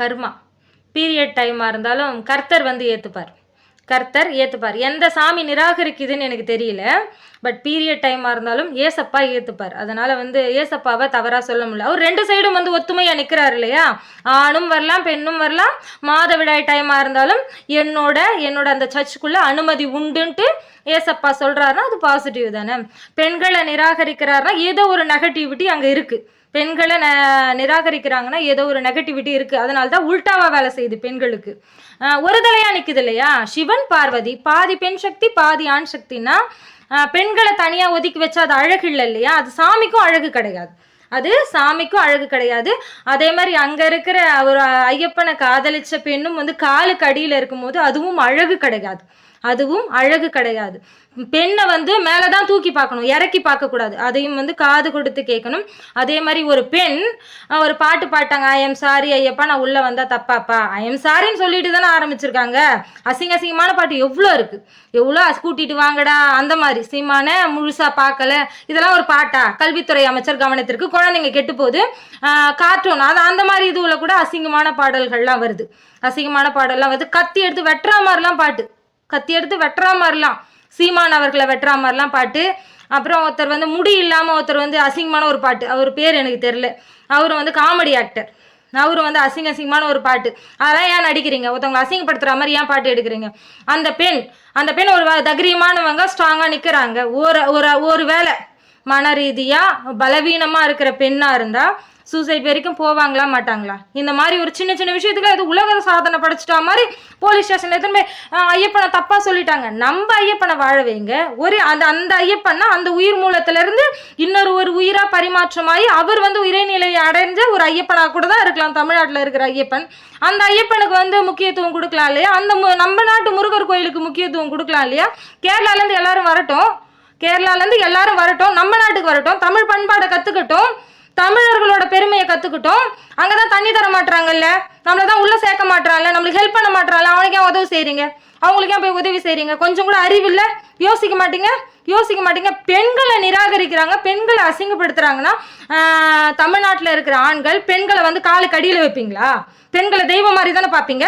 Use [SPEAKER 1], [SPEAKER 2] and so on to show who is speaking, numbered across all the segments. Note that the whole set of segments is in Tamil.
[SPEAKER 1] கர்மா. பீரியட் டைமாக இருந்தாலும் கர்த்தர் வந்து ஏற்றுப்பார் கர்த்தர் ஏற்றுப்பார் எந்த சாமி நிராகரிக்குதுன்னு எனக்கு தெரியல. பட் பீரியட் டைமாக இருந்தாலும் ஏசப்பா ஏற்றுப்பார் அதனால் வந்து ஏசப்பாவை தவறாக சொல்ல முடியல. அவர் ரெண்டு சைடும் வந்து ஒத்துமையாக நிற்கிறார் இல்லையா? ஆணும் வரலாம் பெண்ணும் வரலாம். மாதவிடாய் டைமாக இருந்தாலும் என்னோட என்னோட அந்த சர்ச்சுக்குள்ளே அனுமதி உண்டுன்ட்டு ஏசப்பா சொல்கிறாருன்னா அது பாசிட்டிவ் தானே. பெண்களை நிராகரிக்கிறாருன்னா ஏதோ ஒரு நெகட்டிவிட்டி அங்கே இருக்குது பெண்களை ந நிராகரிக்கிறாங்கன்னா ஏதோ ஒரு நெகட்டிவிட்டி இருக்குது அதனால தான் உல்டாவாக வேலை செய்யுது பெண்களுக்கு. ஒரு தலையா நிற்குது இல்லையா? சிவன் பார்வதி பாதி பெண் சக்தி பாதி ஆண் சக்தின்னா பெண்களை தனியாக ஒதுக்கி வச்சா அது அழகு இல்லை இல்லையா? அது சாமிக்கும் அழகு கிடையாது. அது சாமிக்கும் அழகு கிடையாது. அதே மாதிரி அங்கே இருக்கிற ஒரு ஐயப்பனை காதலிச்ச பெண்ணும் வந்து காலுக்கு அடியில் இருக்கும்போது அதுவும் அழகு கிடையாது. அதுவும் அழகு கிடையாது. பெண்ணை வந்து மேலே தான் தூக்கி பார்க்கணும் இறக்கி பார்க்கக்கூடாது. அதையும் வந்து காது கொடுத்து கேட்கணும். அதே மாதிரி ஒரு பெண் ஒரு பாட்டு பாட்டாங்க ஐ எம் சாரி ஐயப்பா நான் உள்ளே வந்தால் தப்பாப்பா? ஐ எம் சாரின்னு சொல்லிட்டு தானே ஆரம்பிச்சிருக்காங்க. அசிங்க அசிங்கமான பாட்டு எவ்வளோ இருக்குது எவ்வளோ கூட்டிட்டு வாங்கடா. அந்த மாதிரி. சீமான முழுசாக பார்க்கல. இதெல்லாம் ஒரு பாட்டா? கல்வித்துறை அமைச்சர் கவனத்திற்கு குழந்தைங்க கெட்டு போகுது கார்ட்டூன். அது அந்த மாதிரி இதுவில் கூட அசிங்கமான பாடல்கள்லாம் வருது. அசிங்கமான பாடல்லாம் வருது. கத்தி எடுத்து வெட்டுற மாதிரிலாம் பாட்டு. கத்தி எடுத்து வெட்டுறா மாதிரிலாம் சீமான் அவர்களை வெட்டுறா மாதிரிலாம் பாட்டு. அப்புறம் ஒருத்தர் வந்து முடி இல்லாமல் ஒருத்தர் வந்து அசிங்கமான ஒரு பாட்டு. அவர் பேர் எனக்கு தெரில அவர் வந்து காமெடி ஆக்டர் அவர் வந்து அசிங்க அசிங்கமான ஒரு பாட்டு. அதெல்லாம் ஏன் நடிக்கிறீங்க? ஒருத்தவங்களை அசிங்கப்படுத்துகிற மாதிரி ஏன் பாட்டு எடுக்கிறீங்க? அந்த பெண் அந்த பெண் ஒரு தகிரியமானவங்க ஸ்ட்ராங்காக நிற்கிறாங்க ஒரு ஒரு ஒரு வேளை மன ரீதியாக பலவீனமாக இருக்கிற பெண்ணாக இருந்தால் சூசைட் வரைக்கும் போவாங்களா மாட்டாங்களா? இந்த மாதிரி ஒரு சின்ன சின்ன விஷயத்துக்கு அது உலக சாதனை படைச்சிட்டா மாதிரி போலீஸ் ஸ்டேஷன்ல எத்தனை போய் ஐயப்பனை தப்பா சொல்லிட்டாங்க. நம்ம ஐயப்பனை வாழ வைங்க. ஒரு அந்த அந்த ஐயப்பன்னா அந்த உயிர் மூலத்துல இருந்து இன்னொரு ஒரு உயிரா பரிமாற்றமாகி அவர் வந்து இறைநிலையை அடைஞ்ச ஒரு ஐயப்பனா கூட தான் இருக்கலாம். தமிழ்நாட்டில் இருக்கிற ஐயப்பன். அந்த ஐயப்பனுக்கு வந்து முக்கியத்துவம் கொடுக்கலாம் இல்லையா? அந்த நம்ம நாட்டு முருகர் கோயிலுக்கு முக்கியத்துவம் கொடுக்கலாம் இல்லையா? கேரளால இருந்து எல்லாரும் வரட்டும். கேரளாலேருந்து எல்லாரும் வரட்டும் நம்ம நாட்டுக்கு வரட்டும் தமிழ் பண்பாடை கற்றுக்கட்டும் தமிழர்களோட பெருமையை கற்றுக்கட்டும் அங்கே தான் தண்ணி தர மாட்டுறாங்கல்ல நம்மளை தான் உள்ளே சேர்க்க மாட்டுறாங்கல்ல நம்மளுக்கு ஹெல்ப் பண்ண மாட்றான்ல அவனுக்கு ஏன் உதவி செய்கிறீங்க அவங்களுக்கு ஏன் போய் உதவி செய்கிறீங்க கொஞ்சம் கூட அறிவு யோசிக்க மாட்டீங்க? யோசிக்க மாட்டீங்க? பெண்களை நிராகரிக்கிறாங்க பெண்களை அசிங்கப்படுத்துகிறாங்கன்னா தமிழ்நாட்டில் இருக்கிற ஆண்கள் பெண்களை வந்து காலுக்கு அடியில் வைப்பீங்களா? பெண்களை தெய்வம் மாதிரி தானே பார்ப்பீங்க?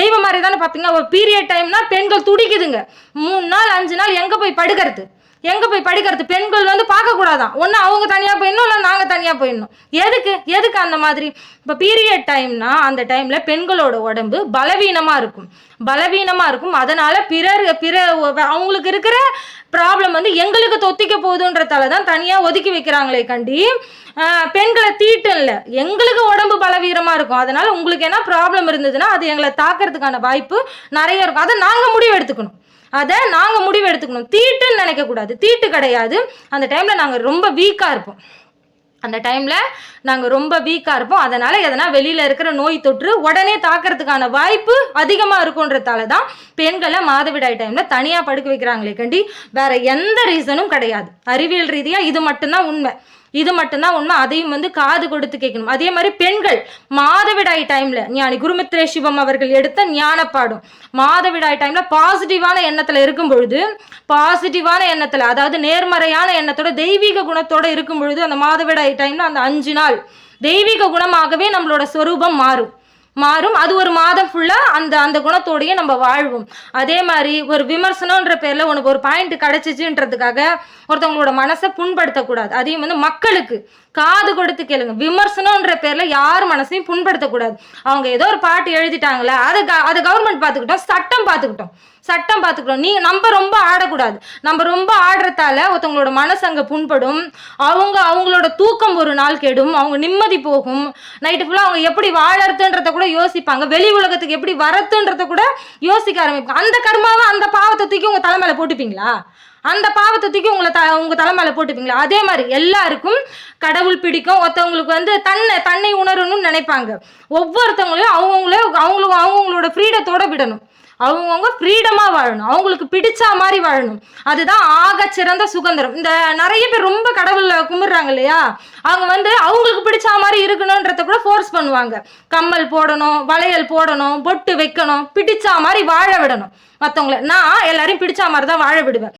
[SPEAKER 1] தெய்வம் மாதிரி தானே பார்ப்பீங்க? ஒரு பீரியட் டைம்னா பெண்கள் துடிக்குதுங்க. மூணு நாள் அஞ்சு நாள் எங்கே போய் படுக்கிறது? எங்க போய் படிக்கிறது? பெண்கள் வந்து பார்க்க கூடாதான் ஒண்ணு அவங்க தனியா போயிடணும் இல்லை நாங்க தனியா போயிடணும். எதுக்கு? எதுக்கு அந்த மாதிரி? இப்போ பீரியட் டைம்னா அந்த டைம்ல பெண்களோட உடம்பு பலவீனமா இருக்கும். பலவீனமா இருக்கும். அதனால பிறர் பிற அவங்களுக்கு இருக்கிற ப்ராப்ளம் வந்து எங்களுக்கு தொத்திக்க போகுதுன்றதால தான் தனியா ஒதுக்கி வைக்கிறாங்களே கண்டி. பெண்களை தீட்டும் இல்லை எங்களுக்கு உடம்பு பலவீனமாக இருக்கும். அதனால உங்களுக்கு என்ன ப்ராப்ளம் இருந்ததுன்னா அது எங்களை தாக்கிறதுக்கான வாய்ப்பு நிறைய இருக்கும். அதை நாங்கள் முடிவு எடுத்துக்கணும். அதை நாங்கள் முடிவு எடுத்துக்கணும். தீட்டுன்னு நினைக்கக்கூடாது. தீட்டு கிடையாது. அந்த டைமில் நாங்கள் ரொம்ப வீக்காக இருப்போம். அந்த டைமில் நாங்கள் ரொம்ப வீக்காக இருப்போம். அதனால் எதனா வெளியில் இருக்கிற நோய் தொற்று உடனே தாக்கிறதுக்கான வாய்ப்பு அதிகமாக இருக்குன்றதால தான் பெண்களை மாதவிடாய் டைமில் தனியாக படுக்க வைக்கிறாங்களே கண்டி. வேற எந்த ரீசனும் கிடையாது. அறிவியல் ரீதியாக இது மட்டும்தான் உண்மை. இது மட்டும்தான் உண்மை. அதையும் வந்து காது கொடுத்து கேட்கணும். அதே மாதிரி பெண்கள் மாதவிடாய் டைம்ல ஞானி குருமித்ரே சிவம் அவர்கள் எடுத்த ஞானப்பாடும் மாதவிடாய் டைம்ல பாசிட்டிவான எண்ணத்துல இருக்கும் பொழுது பாசிட்டிவான எண்ணத்துல அதாவது நேர்மறையான எண்ணத்தோட தெய்வீக குணத்தோட இருக்கும் பொழுது அந்த மாதவிடாய் டைம்ல அந்த அஞ்சு நாள் தெய்வீக குணமாகவே நம்மளோட ஸ்வரூபம் மாறும். மாறும். அது ஒரு மாதம் ஃபுல்லாக அந்த அந்த குணத்தோடயே நம்ம வாழ்வோம். அதே மாதிரி ஒரு விமர்சனம்ன்ற பேரில் உனக்கு ஒரு பாயிண்ட் கிடைச்சிச்சுன்றதுக்காக ஒருத்தவங்களோட மனசை புண்படுத்தக்கூடாது. அதையும் வந்து மக்களுக்கு காது கொடுத்து கேளுங்க. விமர்சனம்ன்ற பேரில் யார் மனசையும் புண்படுத்தக்கூடாது. அவங்க ஏதோ ஒரு பாட்டு எழுதிட்டாங்களே அதை க- அதை கவர்மெண்ட் பார்த்துக்கிட்டோம் சட்டம் பார்த்துக்கிட்டோம் சட்டம் பார்த்துக்கிட்டோம் நீ நம்ம ரொம்ப ஆடக்கூடாது. நம்ம ரொம்ப ஆடுறதால ஒருத்தவங்களோட மனசு அங்கே புண்படும். அவங்க அவங்களோட தூக்கம் ஒரு நாள் கெடும். அவங்க நிம்மதி போகும். நைட்டு ஃபுல்லாக அவங்க எப்படி வாழறதுன்றத கூட யோசிப்பாங்க. வெளி உலகத்துக்கு எப்படி வரத்துன்றத கூட யோசிக்க ஆரம்பிப்பாங்க. அந்த கர்மாவை அந்த பாவத்தை தூக்கி உங்கள் தலைமையில போட்டுப்பீங்களா? அந்த பாவத்தை தூக்கி உங்களை த உங்கள் தலை மேலே போட்டுப்பீங்களா. அதே மாதிரி எல்லாருக்கும் கடவுள் பிடிக்கும். ஒருத்தவங்களுக்கு வந்து தன்னை தன்னை உணரணும்னு நினைப்பாங்க. ஒவ்வொருத்தவங்களையும் அவங்கவுங்களே அவங்களுக்கு அவங்கவுங்களோட ஃப்ரீடத்தோட விடணும். அவங்கவுங்க ஃப்ரீடமாக வாழணும். அவங்களுக்கு பிடிச்ச மாதிரி வாழணும். அதுதான் ஆக சிறந்த சுதந்திரம். இந்த நிறைய பேர் ரொம்ப கடவுளில் கும்பிடுறாங்க இல்லையா? அவங்க வந்து அவங்களுக்கு பிடிச்ச மாதிரி இருக்கணுன்றத கூட ஃபோர்ஸ் பண்ணுவாங்க. கம்மல் போடணும் வளையல் போடணும் பொட்டு வைக்கணும் பிடிச்ச மாதிரி வாழ விடணும். மற்றவங்கள நான் எல்லாரையும் பிடிச்ச மாதிரி தான் வாழ விடுவேன்.